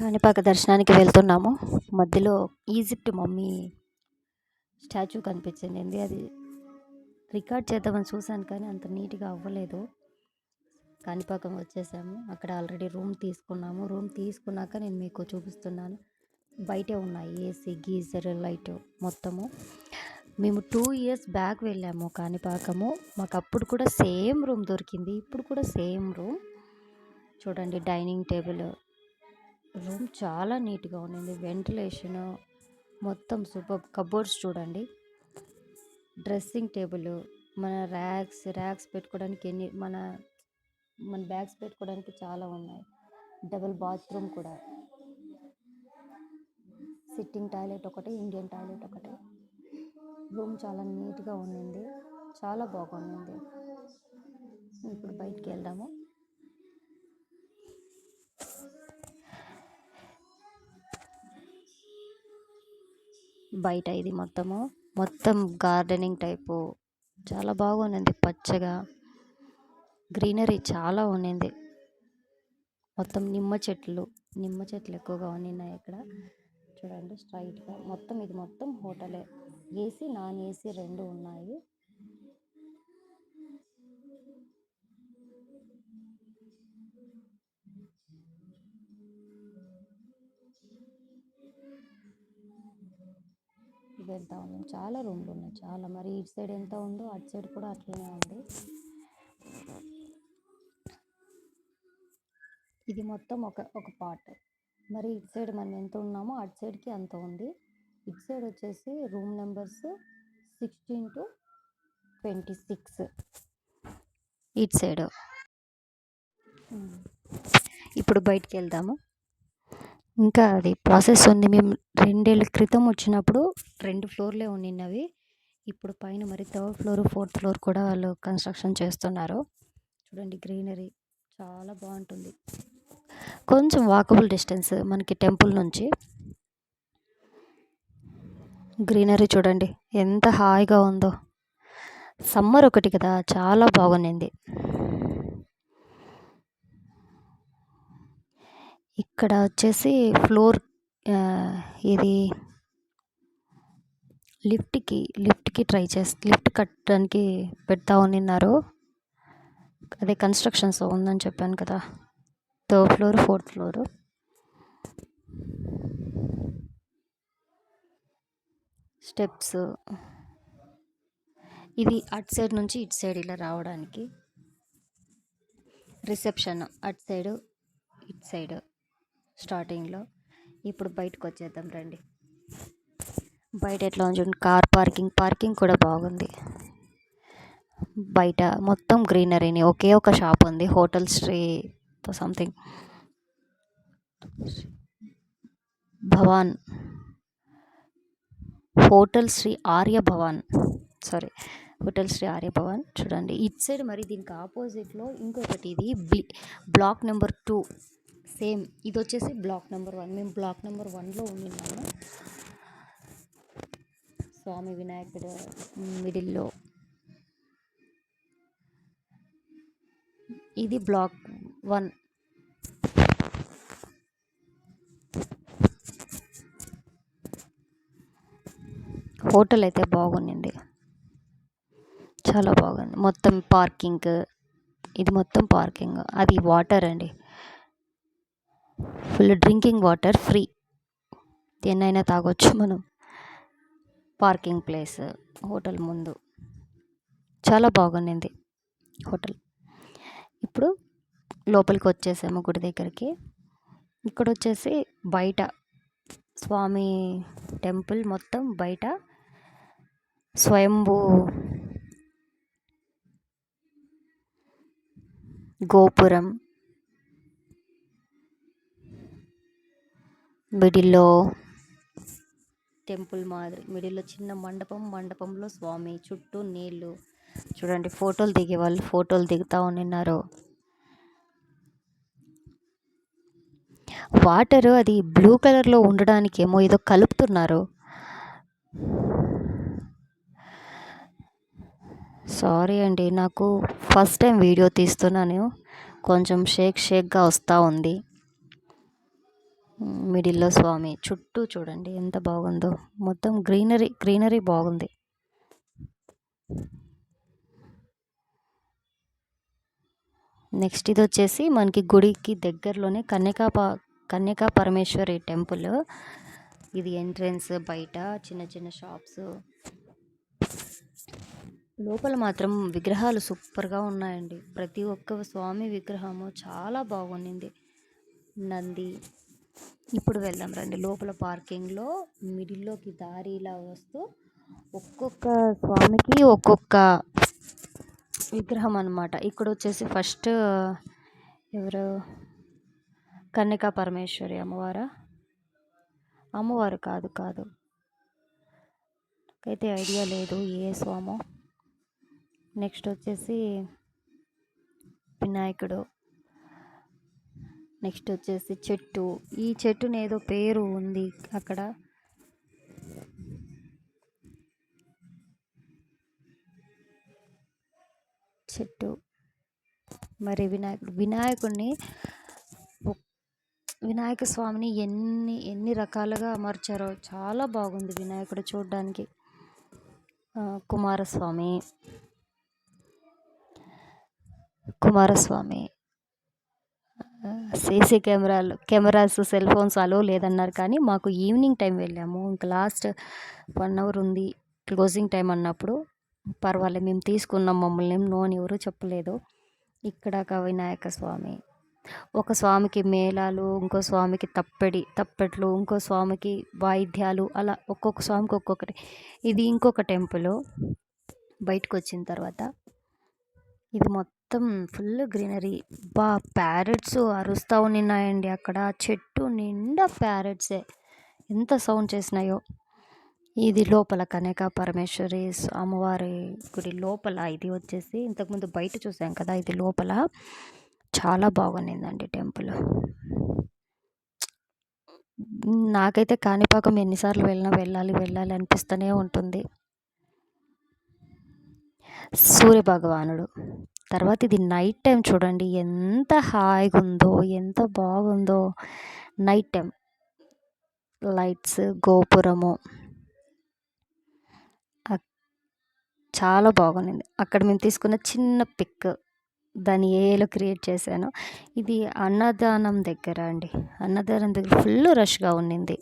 కాణిపాక దర్శనానికి వెళ్తున్నాము. మధ్యలో ఈజిప్ట్ మమ్మీ స్టాచ్యూ కనిపించింది. అది? రికార్డ్ చేద్దామని చూశాను కానీ అంత నీట్గా అవ్వలేదు. కాణిపాకం వచ్చేసాము. అక్కడ ఆల్రెడీ రూమ్ తీసుకున్నాము. రూమ్ తీసుకున్నాక నేను మీకు చూపిస్తున్నాను. బయటే ఉన్నాయి ఏసీ గీజర్ లైట్ మొత్తము. మేము టూ ఇయర్స్ బ్యాక్ వెళ్ళాము కాణిపాకము. మాకు అప్పుడు కూడా సేమ్ రూమ్ దొరికింది. ఇప్పుడు కూడా సేమ్ రూమ్. చూడండి డైనింగ్ టేబుల్. రూమ్ చాలా నీట్గా ఉండింది. వెంటిలేషన్ మొత్తం సూపర్. కబోర్డ్స్ చూడండి. డ్రెస్సింగ్ టేబుల్ మన ర్యాక్స్ ర్యాక్స్ పెట్టుకోవడానికి ఎన్ని మన మన బ్యాగ్స్ పెట్టుకోవడానికి చాలా ఉన్నాయి. డబుల్ బాత్రూమ్ కూడా. సిట్టింగ్ టాయిలెట్ ఒకటి ఇండియన్ టాయిలెట్ ఒకటి. రూమ్ చాలా నీట్గా ఉండింది. చాలా బాగుండింది. ఇప్పుడు బయటికి వెళ్దాము. బయట ఇది మొత్తము. మొత్తం గార్డెనింగ్ టైపు. చాలా బాగుంది పచ్చగా. గ్రీనరీ చాలా ఉండింది. మొత్తం నిమ్మ చెట్లు. నిమ్మ చెట్లు ఎక్కువగా ఉన్నాయి ఇక్కడ. చూడండి స్ట్రైట్గా. మొత్తం ఇది మొత్తం హోటలే. ఏసీ నాన్ ఏసీ రెండు ఉన్నాయి. వెళ్తా ఉన్నాం. చాలా రూమ్లు ఉన్నాయి. చాలా. మరి ఇటు సైడ్ ఎంత ఉందో అటు సైడ్ కూడా అట్లనే ఉంది. ఇది మొత్తం ఒక ఒక పార్ట్. మరి ఇటు సైడ్ మనం ఎంత ఉన్నామో అటు సైడ్కి అంత ఉంది. ఇటు సైడ్ వచ్చేసి room numbers sixteen to twenty six. ఇటు సైడ్. ఇప్పుడు బయటికి వెళ్దాము. ఇంకా అది ప్రాసెస్ ఉంది. మేము రెండేళ్ళ క్రితం వచ్చినప్పుడు రెండు ఫ్లోర్లే ఉండినవి ఇప్పుడు పైన మరి థర్డ్ ఫ్లోర్ ఫోర్త్ ఫ్లోర్ కూడా వాళ్ళు కన్స్ట్రక్షన్ చేస్తున్నారు. చూడండి గ్రీనరీ చాలా బాగుంటుంది. కొంచెం వాకబుల్ డిస్టెన్స్ మనకి టెంపుల్ నుంచి. గ్రీనరీ చూడండి ఎంత హాయిగా ఉందో. సమ్మర్ ఒకటి కదా చాలా బాగుండింది ఇక్కడ వచ్చేసి ఫ్లోర్ ఇది లిఫ్ట్కి లిఫ్ట్కి ట్రై చేసి లిఫ్ట్ కట్టడానికి పెడతా ఉన్నారు అదే కన్స్ట్రక్షన్స్ ఉందని చెప్పాను కదా. Third floor fourth floor. Steps. ఇది అటు సైడ్ నుంచి ఇటు సైడ్ ఇలా రావడానికి. రిసెప్షన్ అటు సైడు ఇటు సైడు. స్టార్టింగ్లో. ఇప్పుడు బయటకు వచ్చేద్దాం రండి. బయట ఎట్లా చూడండి కార్ పార్కింగ్ పార్కింగ్ కూడా బాగుంది. బయట మొత్తం గ్రీనరీని. ఒకే ఒక షాప్ ఉంది. Hotel శ్రీతో something. Bhavan. Hotel Shri Arya Bhavan. Sorry hotel Shri Arya భవాన్. చూడండి. ఇట్ సైడ్ మరి దీనికి ఆపోజిట్లో ఇంకొకటి ఇది. Block number two. సేమ్ ఇది వచ్చేసి బ్లాక్ నెంబర్ వన్. మేము బ్లాక్ నెంబర్ వన్లో ఉన్నాము స్వామి వినాయకుడు మిడిల్లో. ఇది బ్లాక్ వన్. హోటల్ అయితే బాగుండింది. చాలా బాగుంది. మొత్తం పార్కింగ్. ఇది మొత్తం పార్కింగ్. అది వాటర్ అండి. Full drinking water free. దేన్నైనా తాగొచ్చు మనం. పార్కింగ్ ప్లేస్ హోటల్ ముందు. చాలా బాగుండింది హోటల్. ఇప్పుడు లోపలికి వచ్చేసాము గుడి దగ్గరికి. ఇక్కడ వచ్చేసి బయట స్వామి టెంపుల్ మొత్తం బయట స్వయంభూ గోపురం మిడిల్లో టెంపుల్ మాదిరి మిడిల్లో చిన్న మండపం మండపంలో స్వామి చుట్టూ నీళ్ళు చూడండి ఫోటోలు దిగే వాళ్ళు ఫోటోలు దిగుతూ ఉన్నారు. వాటర్ అది బ్లూ కలర్లో ఉండడానికి ఏమో ఏదో కలుపుతున్నారు. సారీ అండి నాకు ఫస్ట్ టైం వీడియో తీస్తున్నాను. కొంచెం షేక్ షేక్గా వస్తూ ఉంది. మిడిల్లో స్వామి చుట్టూ చూడండి ఎంత బాగుందో. మొత్తం గ్రీనరీ గ్రీనరీ బాగుంది. నెక్స్ట్ ఇది వచ్చేసి మనకి గుడికి దగ్గరలోనే కన్యకా ప కన్యకా పరమేశ్వరి టెంపుల్. ఇది ఎంట్రన్స్ బయట చిన్న చిన్న షాప్స్. లోపల మాత్రం విగ్రహాలు సూపర్గా ఉన్నాయండి. ప్రతి ఒక్క స్వామి విగ్రహము చాలా బాగుండింది. నంది ఇప్పుడు వెళ్దాం రండి. లోపల పార్కింగ్లో మిడిల్లోకి దారి ఇలా వస్తూ ఒక్కొక్క స్వామికి ఒక్కొక్క విగ్రహం అనమాట ఇక్కడ వచ్చేసి ఫస్ట్ ఎవరు? కన్యకా పరమేశ్వరి అమ్మవారా? అమ్మవారు కాదు కాదు. అయితే ఐడియా లేదు ఏ స్వామో. నెక్స్ట్ వచ్చేసి వినాయకుడు. నెక్స్ట్ వచ్చేసి చెట్టు. ఈ చెట్టుని ఏదో పేరు ఉంది అక్కడ. చెట్టు. మరి వినాయకుడు వినాయకుడిని వినాయక స్వామిని ఎన్ని ఎన్ని రకాలుగా అమర్చారో చాలా బాగుంది వినాయకుడు చూడడానికి. కుమారస్వామి. కుమారస్వామి. సీసీ కెమెరాలు కెమెరాస్ సెల్ ఫోన్స్ అలో లేదన్నారు కానీ మాకు ఈవినింగ్ టైం వెళ్ళాము. ఇంకా లాస్ట్ వన్ అవర్ ఉంది క్లోజింగ్ టైం అన్నప్పుడు. పర్వాలేదు మేము తీసుకున్నాం మమ్మల్ని నో అని ఎవరు చెప్పలేదు. ఇక్కడ వినాయక స్వామి. ఒక స్వామికి మేళాలు ఇంకో స్వామికి తప్పెడి తప్పెట్లు ఇంకో స్వామికి వాయిద్యాలు అలా ఒక్కొక్క స్వామికి ఒక్కొక్కటి. ఇది ఇంకొక టెంపుల్ బయటకు వచ్చిన తర్వాత. ఇది మొత్తం మొత్తం ఫుల్ గ్రీనరీ. బా ప్యారెట్స్ అరుస్తూ ఉన్నాయండి అక్కడ. చెట్టు నిండా ప్యారెట్సే. ఎంత సౌండ్ చేసినాయో. ఇది లోపల కనక పరమేశ్వరి అమ్మవారి గుడి లోపల. ఇది వచ్చేసి ఇంతకుముందు బయట చూసాం కదా ఇది లోపల. చాలా బాగుండిందండి టెంపుల్. నాకైతే కాణిపాకం ఎన్నిసార్లు వెళ్ళినా వెళ్ళాలి వెళ్ళాలి అనిపిస్తూనే ఉంటుంది. సూర్యభగవానుడు. తర్వాత ఇది నైట్ టైం చూడండి. ఎంత హాయిగా ఉందో ఎంత బాగుందో. నైట్ టైం లైట్స్ గోపురము. చాలా బాగుంది అక్కడ మేము తీసుకున్న చిన్న పిక్ దాని ఏలో క్రియేట్ చేశాను. ఇది అన్నదానం దగ్గర అండి. అన్నదానం దగ్గర ఫుల్ రష్గా ఉండింది.